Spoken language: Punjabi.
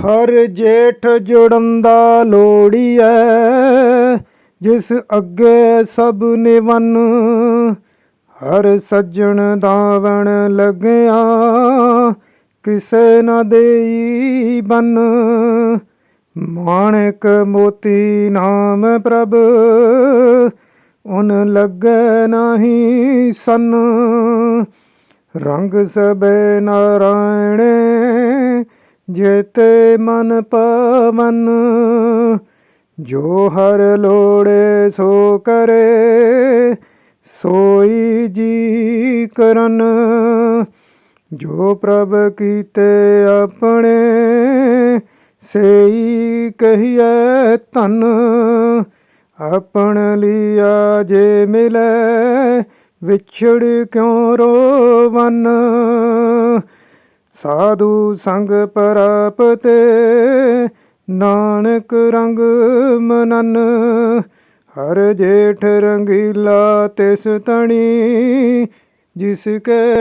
ਹਰ ਜੇਠ ਜੁੜੰਦਾ ਲੋੜੀਐ ਜਿਸ ਅੱਗੇ ਸਭ ਨਿਵਨ, ਹਰ ਸੱਜਣ ਦਾਵਣ ਲੱਗਿਆ। ਕਿਸੇ ਨਾ ਦੇਈ ਬਨ, ਮਾਣਕ ਮੋਤੀ ਨਾਮ ਪ੍ਰਭ। ਉਨ ਲੱਗੈ ਨਹੀਂ ਸਨ, ਰੰਗ ਸਬੈ ਨਾਰਾਇਣੇ ਜੇਤੇ ਮਨ ਪਵਨ, ਜੋ ਹਰ ਲੋੜੇ ਸੋ ਕਰੇ, ਸੋਈ ਜੀ ਕਰਨ। ਜੋ ਪ੍ਰਭ ਕੀਤੇ ਆਪਣੇ, ਸਈ ਕਹੀਐ ਧਨ। ਆਪਣ ਲਿਆ ਜੇ ਮਿਲੈ, ਵਿਛੜ ਕਿਉ ਰੋਵਨ? ਸਾਧੂ ਸੰਗ ਪ੍ਰਾਪਤੇ ਨਾਨਕ ਰੰਗ ਮਨਨ ਹਰ ਜੇਠ ਰੰਗੀਲਾ ਤਿਸ ਤਣੀ ਜਿਸ ਕੇ